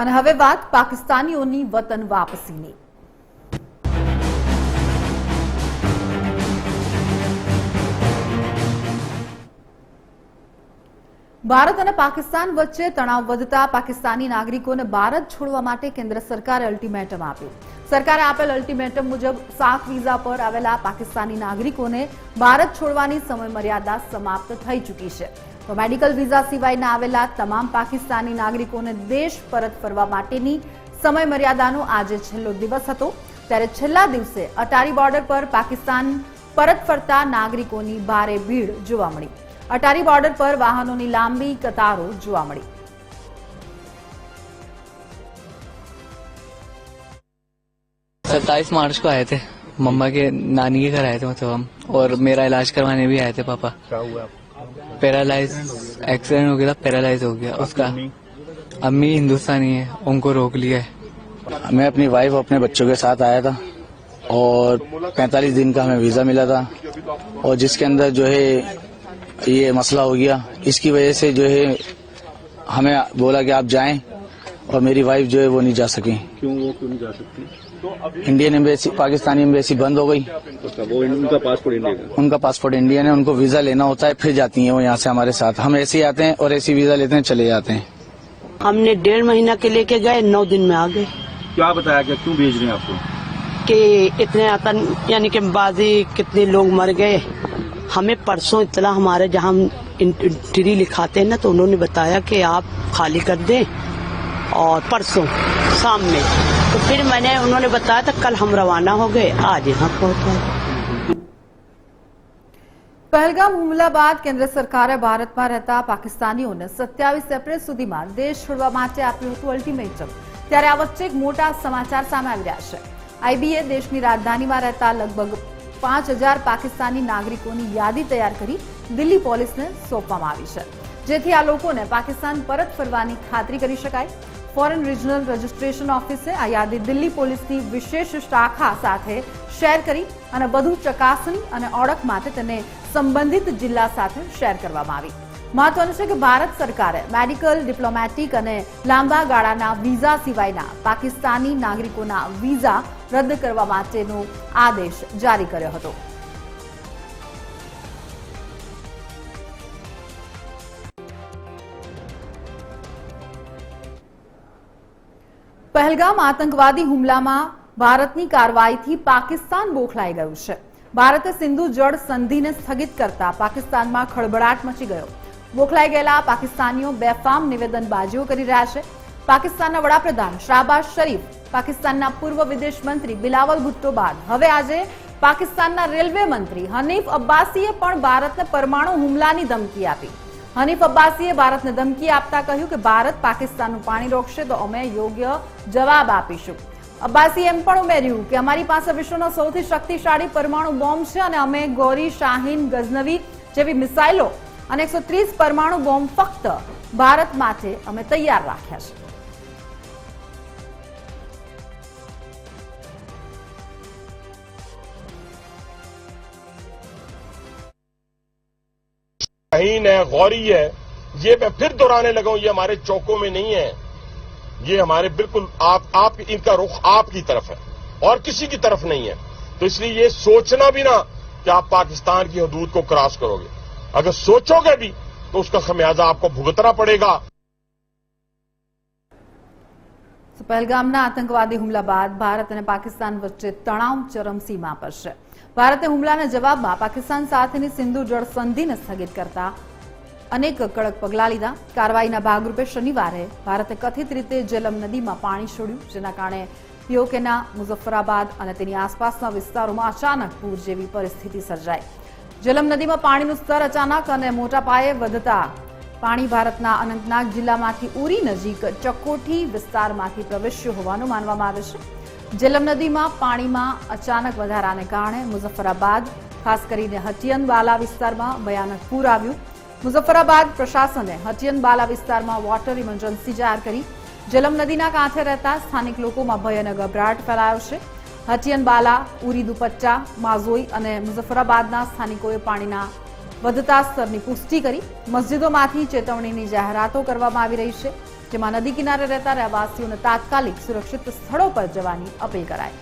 અને હવે વાત પાકિસ્તાનીઓની વતન વાપસીની. ભારત અને પાકિસ્તાન વચ્ચે તણાવ વધતા પાકિસ્તાની નાગરિકોને ભારત છોડવા માટે કેન્દ્ર સરકારે અલ્ટિમેટમ આપ્યું. સરકારે આપેલ અલ્ટિમેટમ મુજબ સાત વિઝા પર આવેલા પાકિસ્તાની નાગરિકોને ભારત છોડવાની સમય મર્યાદા સમાપ્ત થઈ ચૂકી છે. તો મેડિકલ વિઝા સિવાયના આવેલા તમામ પાકિસ્તાની નાગરિકોને દેશ પરત ફરવા માટેની સમય મર્યાદાનો આજે છેલ્લો દિવસ હતો ત્યારે છેલ્લા દિવસે અટારી બોર્ડર પર પાકિસ્તાન પરત ફરતા નાગરિકોની ભારે ભીડ જોવા મળી અટારી બોર્ડર પર વાહનોની લાંબી કતારો જોવા મળી सत्ताईस मार्च को आए थे मम्मा के नानी के घर आए थे मतलब हम और मेरा इलाज करवाने भी आए थे पापा क्या हुआ پیرالائز ایکسیڈنٹ ہو گیا تھا پیرالائز ہو گیا. اس کا امی ہندوستانی ہے ان کو روک لیا ہے۔ میں اپنی وائف اور اپنے بچوں کے ساتھ آیا تھا اور پینتالیس دن کا ہمیں ویزا ملا تھا اور جس کے اندر جو ہے یہ مسئلہ ہو گیا، اس کی وجہ سے جو ہے ہمیں بولا کہ آپ جائیں۔ اور میری وائف جو ہے وہ نہیں جا سکی کیوں وہ کیوں نہیں جا سکتی؟ انڈین ایمبیسی پاکستانی امبیسی بند ہو گئی۔ ان کا پاسپورٹ انڈین ان کا پاسپورٹ انڈین ہے ان کو ویزا لینا ہوتا ہے پھر جاتی ہیں وہ یہاں سے ہمارے ساتھ۔ ہم ایسے آتے ہیں اور ایسی ویزا لیتے ہیں چلے جاتے ہیں۔ ہم نے ڈیڑھ مہینہ کے لے کے گئے نو دن میں آ گئے۔ کیا بتایا گیا؟ کیوں بھیج رہے ہیں آپ کو؟ کہ اتنے آتن یعنی کہ بازی کتنے لوگ مر گئے۔ ہمیں پرسوں اطلاع ہمارے جہاں ہم انٹری لکھاتے ہیں نا تو انہوں نے بتایا کہ آپ خالی کر دیں۔ और परसों शाम में तो फिर मैंने उन्होंने बताया था कल हम रवाना हो गए आज यहाँ पहुँचा પહેલગામ હુમલા બાદ કેન્દ્ર સરકારે ભારતમાં રહેતા પાકિસ્તાનીઓને સત્યાવીસ એપ્રિલ સુધીમાં દેશ છોડવા માટે આપ્યું હતું અલ્ટિમેટમ ત્યારે આ વચ્ચે એક મોટા સમાચાર સામે આવી રહ્યા છે આઈબીએ દેશની રાજધાનીમાં રહેતા લગભગ પાંચ હજાર પાકિસ્તાની નાગરિકોની યાદી તૈયાર કરી દિલ્હી પોલીસને સોંપવામાં આવી છે જેથી આ લોકોને પાકિસ્તાન પરત ફરવાની ખાતરી કરી શકાય ફોરેન રિજનલ રજિસ્ટ્રેશન ઓફિસે આ યાદી દિલ્હી પોલીસની વિશેષ શાખા સાથે શેર કરી અને વધુ ચકાસણી અને ઓળખ માટે તેને સંબંધિત જિલ્લા સાથે શેર કરવામાં આવી. મહત્વનું છે કે ભારત સરકારે મેડિકલ, ડિપ્લોમેટિક અને લાંબા ગાળાના વિઝા સિવાયના પાકિસ્તાની નાગરિકોના વિઝા રદ કરવા માટેનો આદેશ જારી કર્યો હતો. પહેલગામ આતંકવાદી હુમલામાં ભારતની કાર્યવાહીથી પાકિસ્તાન બોખલાઈ ગયું છે. ભારતે સિંધુ જળ સંધિને સ્થગિત કરતા પાકિસ્તાનમાં ખળબળાટ મચી ગયો. બોખલાઈ ગયેલા પાકિસ્તાનીઓ બેફામ નિવેદનબાજીઓ કરી રહ્યા છે. પાકિસ્તાનના વડાપ્રધાન શાહબાઝ શરીફ, પાકિસ્તાનના પૂર્વ વિદેશ મંત્રી બિલાવલ ભુટ્ટો બાદ. હવે આજે પાકિસ્તાનના રેલવે મંત્રી હનીફ અબ્બાસીએ પણ ભારતને પરમાણુ હુમલાની ધમકી આપી. હનીફ અબ્બાસીએ ભારતને ધમકી આપતા કહ્યું કે ભારત પાકિસ્તાનનું પાણી રોકશે તો અમે યોગ્ય જવાબ આપીશું. અબ્બાસીએ એમ પણ ઉમેર્યું કે અમારી પાસે વિશ્વનો સૌથી શક્તિશાળી પરમાણુ બોમ્બ છે અને અમે ગોરી શાહીન ગઝનવી જેવી મિસાઇલો અને એકસો પરમાણુ બોમ્બ ફક્ત ભારત માટે અમે તૈયાર રાખ્યા છે. شاہین ہے، غوری ہے، یہ میں پھر دورانے لگا ہوں، یہ ہمارے چوکوں میں نہیں ہے۔ یہ ہمارے بالکل آپ آپ ان کا رخ آپ کی طرف ہے، اور کسی کی طرف نہیں ہے۔ تو اس لیے یہ سوچنا بھی نہ کہ آپ پاکستان کی حدود کو کراس کرو گے۔ اگر سوچو گے بھی، تو اس کا خمیازہ آپ کو بھگتنا پڑے گا۔ પહેલગામના આતંકવાદી હુમલા બાદ ભારત અને પાકિસ્તાન વચ્ચે તણાવ ચરમસીમા પર છે. ભારતે હુમલાના જવાબમાં પાકિસ્તાન સાથેની સિંધુ જળ સંધિને સ્થગિત કરતા અનેક કડક પગલાં લીધા. કાર્યવાહીના ભાગરૂપે શનિવારે ભારતે કથિત રીતે જેલમ નદીમાં પાણી છોડ્યું, જેના કારણે પીઓકેના મુઝફ્ફરાબાદ અને તેની આસપાસના વિસ્તારોમાં અચાનક પૂર જેવી પરિસ્થિતિ સર્જાઈ. જેલમ નદીમાં પાણીનું સ્તર અચાનક અને મોટા પાયે વધતા પાણી ભારતના અનંતનાગ જિલ્લામાંથી ઉરી નજીક ચકોઠી વિસ્તારમાંથી પ્રવેશ્યું હોવાનું માનવામાં આવે છે. જેલમ નદીમાં પાણીમાં અચાનક વધારાને કારણે મુઝફ્ફરાબાદ, ખાસ કરીને હટિયનબાલા વિસ્તારમાં ભયાનક પૂર આવ્યું. મુઝફ્ફરાબાદ પ્રશાસને હટિયનબાલા વિસ્તારમાં વોટર ઇમરજન્સી જાહેર કરી. જેલમ નદીના કાંઠે રહેતા સ્થાનિક લોકોમાં ભય અને ગભરાટ ફેલાયો છે. હટિયનબાલા, ઉરી દુપટ્ટા, માઝોઈ અને મુઝફ્ફરાબાદના સ્થાનિકોએ પાણીના વધતા સ્તરની પુષ્ટિ કરી મસ્જિદોમાંથી ચેતવણીની જાહેરાતો કરવામાં આવી રહી છે, જેમાં નદી કિનારે રહેતા રહેવાસીઓને તાત્કાલિક સુરક્ષિત સ્થળો પર જવાની અપીલ કરાઈ.